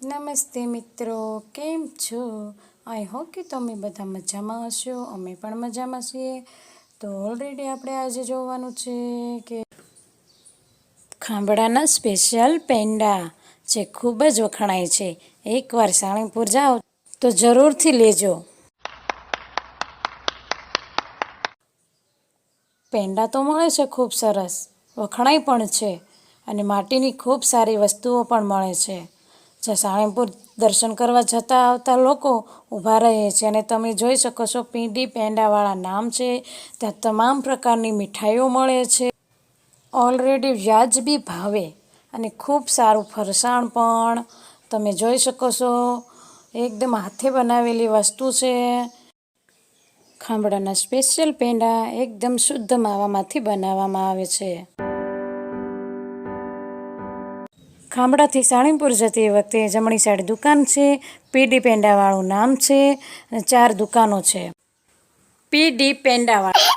નમસ્તે મિત્રો, કેમ છો? આઈ હોપ કે તમે બધા મજામાં હશો, અમે પણ મજામાં છીએ. તો ઓલરેડી આપણે આજે જોવાનું છે કે ખાંભડાના સ્પેશિયલ પેંડા જે ખૂબ જ વખણાય છે. એકવાર સાણીપુર જાઓ તો જરૂરથી લેજો. પેંડા તો મળે છે ખૂબ સરસ, વખણાય પણ છે અને માટીની ખૂબ સારી વસ્તુઓ પણ મળે છે. જ્યાં સાળંગપુર દર્શન કરવા જતા આવતા લોકો ઊભા રહે છે અને તમે જોઈ શકો છો પીંડી પેંડાવાળા નામ છે. ત્યાં તમામ પ્રકારની મીઠાઈઓ મળે છે. ઓલરેડી વ્યાજબી ભાવે અને ખૂબ સારું ફરસાણ પણ. તમે જોઈ શકો છો, એકદમ હાથે બનાવેલી વસ્તુ છે. ખાંભડાના સ્પેશિયલ પેંડા એકદમ શુદ્ધ માવામાંથી બનાવવામાં આવે છે. ખાંભડાથી સાણીપુર જતી વખતે જમણી સાઈડ દુકાન છે. પીડી પેંડાવાળું નામ છે. ચાર દુકાનો છે. પીડી પેંડાવાળા.